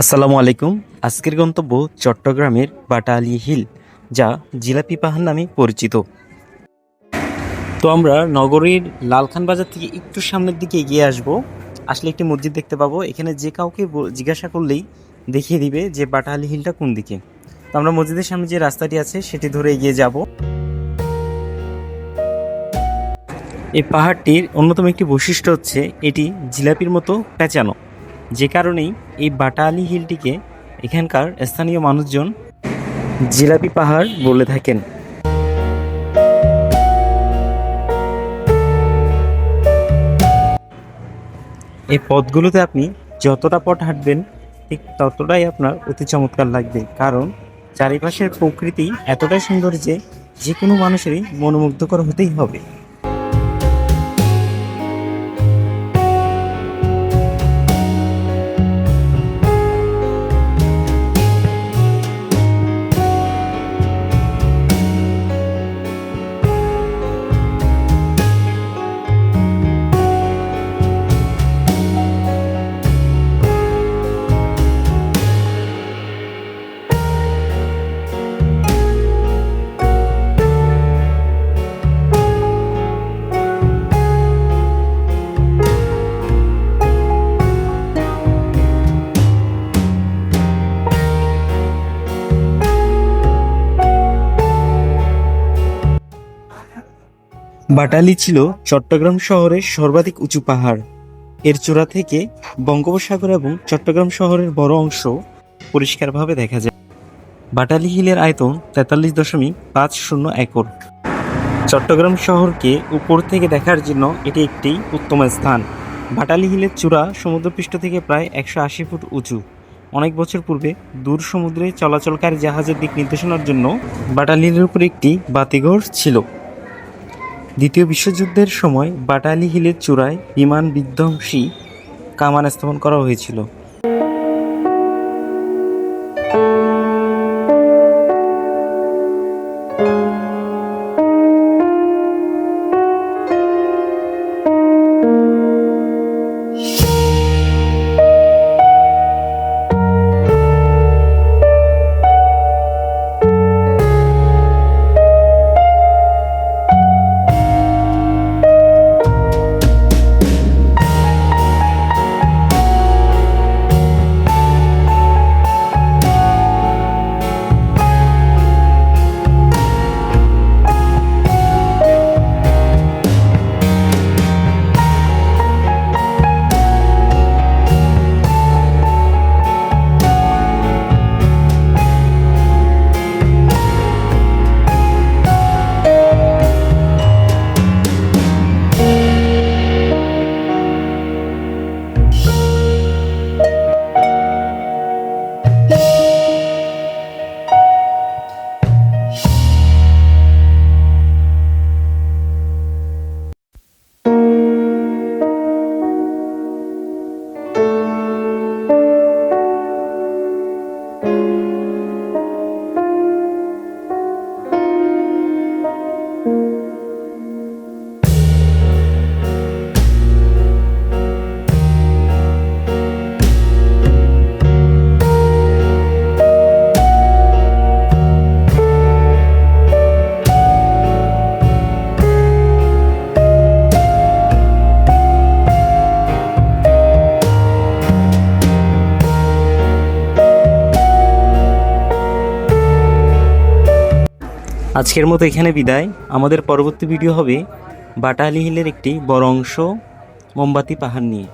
আসসালামু আলাইকুম। আজকের গন্তব্য চট্টগ্রামের বাটালি হিল, যা জিলাপি পাহাড় নামে পরিচিত। তো আমরা নগরীর লালখান বাজার থেকে একটু সামনের দিকে এগিয়ে আসব। আসলে একটি মসজিদ দেখতে পাবো। এখানে যে কাউকে জিজ্ঞাসা করলেই দেখিয়ে দিবে যে বাটালি হিলটা কোন দিকে। তো আমরা মসজিদের সামনে যে রাস্তাটি আছে, সেটি ধরে এগিয়ে যাব। এই পাহাড়টির অন্যতম একটি বৈশিষ্ট্য হচ্ছে, এটি জিলাপির মতো পেঁচানো। যে কারণেই এই বাটালি হিলটিকে এখানকার স্থানীয় মানুষজন জিলাপি পাহাড় বলে থাকেন। এই পথগুলোতে আপনি যতটা পথ হাঁটবেন, ঠিক ততটাই আপনার অতি চমৎকার লাগবে। কারণ চারিপাশের প্রকৃতি এতটাই সুন্দর যে যে কোনো মানুষেরই মনোমুগ্ধকর হতেই হবে। বাটালি ছিল চট্টগ্রাম শহরের সর্বাধিক উঁচু পাহাড়। এর চূড়া থেকে বঙ্গোপসাগর এবং চট্টগ্রাম শহরের বড় অংশ পরিষ্কারভাবে দেখা যায়। বাটালি হিলের আয়তন তেতাল্লিশ দশমিক পাঁচ শূন্য একর। চট্টগ্রাম শহরকে উপর থেকে দেখার জন্য এটি একটি উত্তম স্থান। বাটালি হিলের চূড়া সমুদ্রপৃষ্ঠ থেকে প্রায় একশো আশি ফুট উঁচু। অনেক বছর পূর্বে দূর সমুদ্রে চলাচলকারী জাহাজের দিক নির্দেশনার জন্য বাটালি হিলের উপর একটি বাতিঘর ছিল। দ্বিতীয় বিশ্বযুদ্ধের সময় বাটালি হিলের চূড়ায় বিমান বিধ্বংসী কামান স্থাপন করা হয়েছিল। আজকের মতো এখানে বিদায়। আমাদের পরবর্তী ভিডিও হবে বাটালি হিলের একটি বড় অংশ, মোমবাতি পাহাড় নিয়ে।